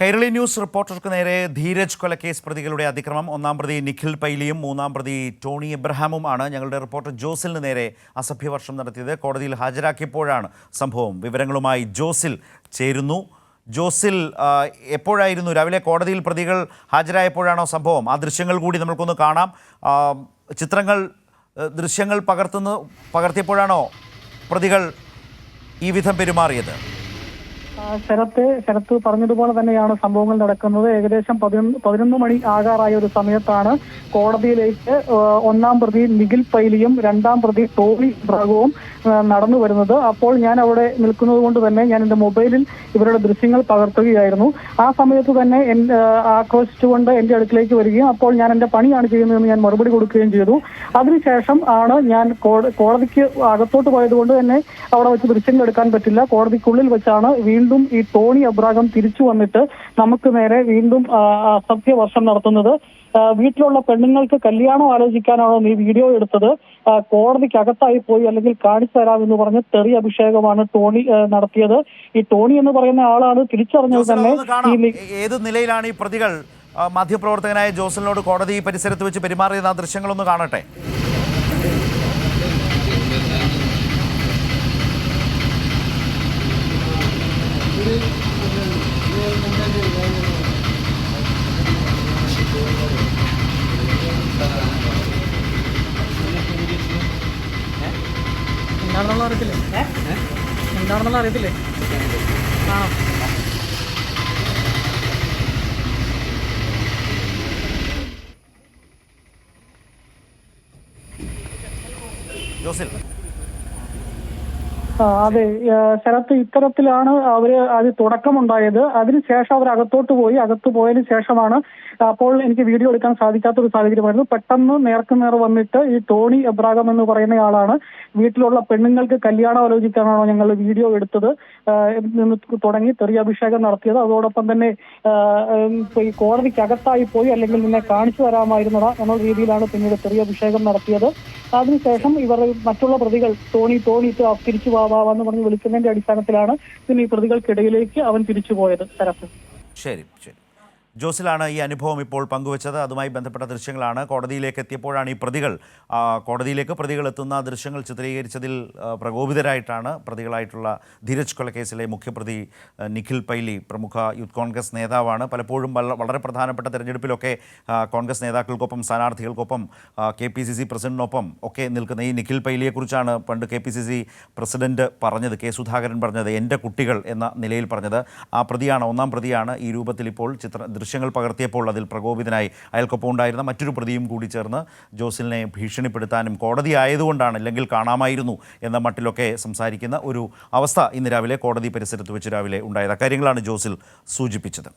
Kairali news റിപ്പോർട്ടർക്ക് നേരെ ധീരജ് കൊലക്കേസ് പ്രതികളുടെ അതിക്രമം. ഒന്നാം പ്രതി നിഖിൽ പൈലിയും മൂന്നാം പ്രതി ടോണി എബ്രഹാമും ആണ് ഞങ്ങളുടെ റിപ്പോർട്ടർ ജോസിലിന് നേരെ അസഭ്യവർഷം നടത്തിയത്. കോടതിയിൽ ഹാജരാക്കിയപ്പോഴാണ് സംഭവം. വിവരങ്ങളുമായി ജോസിൽ ചേരുന്നു. ജോസിൽ എപ്പോഴായിരുന്നു? രാവിലെ കോടതിയിൽ പ്രതികൾ ഹാജരായപ്പോഴാണോ സംഭവം? ആ ദൃശ്യങ്ങൾ കൂടി നമ്മൾക്കൊന്ന് കാണാം. ചിത്രങ്ങൾ ദൃശ്യങ്ങൾ പകർത്തുന്ന പകർത്തിയപ്പോഴാണോ പ്രതികൾ ഈ വിധം പെരുമാറിയത്? ശരത്ത് ശരത്ത് പറഞ്ഞതുപോലെ തന്നെയാണ് സംഭവങ്ങൾ നടക്കുന്നത്. ഏകദേശം പതിനൊന്ന് മണി ആകാറായ ഒരു സമയത്താണ് കോടതിയിലേക്ക് ഒന്നാം പ്രതി നിഖിൽ പൈലിയും രണ്ടാം പ്രതി ടോമി ബ്രഗവും നടന്നു വരുന്നത്. അപ്പോൾ ഞാൻ അവിടെ നിൽക്കുന്നത് കൊണ്ട് തന്നെ ഞാൻ എന്റെ മൊബൈലിൽ ഇവരുടെ ദൃശ്യങ്ങൾ പകർത്തുകയായിരുന്നു ആ സമയത്ത് തന്നെ ആക്രോശിച്ചുകൊണ്ട് എന്റെ അടുക്കിലേക്ക് വരികയും അപ്പോൾ ഞാൻ എന്റെ പണിയാണ് ചെയ്യുന്നതെന്ന് ഞാൻ മറുപടി കൊടുക്കുകയും ചെയ്തു. അതിനുശേഷം ആണ് ഞാൻ കോട- കോടതിക്ക് അകത്തോട്ട് പോയതുകൊണ്ട് തന്നെ അവിടെ വെച്ച് ദൃശ്യങ്ങൾ എടുക്കാൻ പറ്റില്ല. കോടതിക്കുള്ളിൽ വെച്ചാണ് വീണ്ടും ഈ ടോണി അബ്രാഹം തിരിച്ചു വന്നിട്ട് നമുക്ക് നേരെ വീണ്ടും സത്യവർഷം അസഭ്യവർഷം നടത്തുന്നത് വീട്ടിലുള്ള പെണ്ണുങ്ങൾക്ക് കല്യാണം ആലോചിക്കാനാണോ നീ വീഡിയോ എടുത്തത്? കോടതിക്കകത്തായി പോയി അല്ലെങ്കിൽ കാണിച്ചു തരാമെന്ന് പറഞ്ഞ് തെറി അഭിഷേകമാണ് ടോണി നടത്തിയത്. ഈ ടോണി എന്ന് പറയുന്ന ആളാണ് തിരിച്ചറിഞ്ഞത് തന്നെ ഏത് നിലയിലാണ് ഈ പ്രതികൾ? മാധ്യമപ്രവർത്തകനായ ജോസലിനോട് കോടതി പരിസരത്ത് വെച്ച് പെരുമാറിയത്? ആ ദൃശ്യങ്ങളൊന്ന് കാണട്ടെ. എന്താണെന്നുള്ള അറിയത്തില്ലേ? എന്താണെന്നുള്ള അറിയത്തില്ലേ? ആണോ ജോസിൽ അതെ. ശരത്ത് ഇത്തരത്തിലാണ് അവർ അത് തുടക്കമുണ്ടായത്. അതിനുശേഷം അവർ അകത്തോട്ട് പോയി. അകത്ത് പോയതിനു ശേഷമാണ് അപ്പോൾ എനിക്ക് വീഡിയോ എടുക്കാൻ സാധിക്കാത്ത ഒരു സാഹചര്യമായിരുന്നു പെട്ടെന്ന് നേർക്ക് നേർ വന്നിട്ട് ഈ ടോണി എബ്രാഗം എന്ന് പറയുന്ന ആളാണ് വീട്ടിലുള്ള പെണ്ണുങ്ങൾക്ക് കല്യാണം ആലോചിക്കാനാണോ ഞങ്ങൾ വീഡിയോ എടുത്തത്. തുടങ്ങി തെറി അഭിഷേകം നടത്തിയത്. അതോടൊപ്പം തന്നെ ഈ കോടതിക്കകത്തായി പോയി അല്ലെങ്കിൽ നിന്നെ കാണിച്ചു തരാമായിരുന്നതാ എന്നുള്ള രീതിയിലാണ് പിന്നീട് തെറി അഭിഷേകം നടത്തിയത്. അതിനുശേഷം ഇവർ മറ്റുള്ള പ്രതികൾ ടോണി ടോണി തിരിച്ചു എന്ന് പറഞ്ഞ് വിളിക്കുന്നതിന്റെ അടിസ്ഥാനത്തിലാണ് പിന്നെ ഈ പ്രതികൾക്കിടയിലേക്ക് അവൻ തിരിച്ചു പോയത്. ശരത്ത് ശരി ശരി. ജോസിലാണ് ഈ അനുഭവം ഇപ്പോൾ പങ്കുവച്ചത്. അതുമായി ബന്ധപ്പെട്ട ദൃശ്യങ്ങളാണ്. കോടതിയിലേക്ക് എത്തിയപ്പോഴാണ് ഈ പ്രതികൾ കോടതിയിലേക്ക് പ്രതികൾ എത്തുന്ന ദൃശ്യങ്ങൾ ചിത്രീകരിച്ചതിൽ പ്രകോപിതരായിട്ടാണ് പ്രതികളായിട്ടുള്ള ധീരജ് കൊലക്കേസിലെ മുഖ്യപ്രതി നിഖിൽ പൈലി പ്രമുഖ യൂത്ത് കോൺഗ്രസ് നേതാവാണ്. പലപ്പോഴും വളരെ പ്രധാനപ്പെട്ട തെരഞ്ഞെടുപ്പിലൊക്കെ കോൺഗ്രസ് നേതാക്കൾക്കൊപ്പം സ്ഥാനാർത്ഥികൾക്കൊപ്പം കെ പി സി സി പ്രസിഡന്റിനൊപ്പം ഒക്കെ നിൽക്കുന്ന ഈ നിഖിൽ പൈലിയെക്കുറിച്ചാണ് പണ്ട് K P C C president പറഞ്ഞത് കെ സുധാകരൻ പറഞ്ഞത് എന്റെ കുട്ടികൾ എന്ന നിലയിൽ പറഞ്ഞത്. ആ പ്രതിയാണ് ഒന്നാം പ്രതിയാണ് ഈ രൂപത്തിൽ ഇപ്പോൾ ചിത്ര ദൃശ്യങ്ങൾ പകർത്തിയപ്പോൾ അതിൽ പ്രകോപിതനായി അയാൾക്കൊപ്പം ഉണ്ടായിരുന്ന മറ്റൊരു പ്രതിയും കൂടി ചേർന്ന് ജോസിലിനെ ഭീഷണിപ്പെടുത്താനും കോടതി ആയതുകൊണ്ടാണ് അല്ലെങ്കിൽ കാണാമായിരുന്നു എന്ന മട്ടിലൊക്കെ സംസാരിക്കുന്ന ഒരു അവസ്ഥ ഇന്ന് രാവിലെ കോടതി പരിസരത്ത് വെച്ച് രാവിലെ ഉണ്ടായത്. അക്കാര്യങ്ങളാണ് ജോസിൽ സൂചിപ്പിച്ചത്.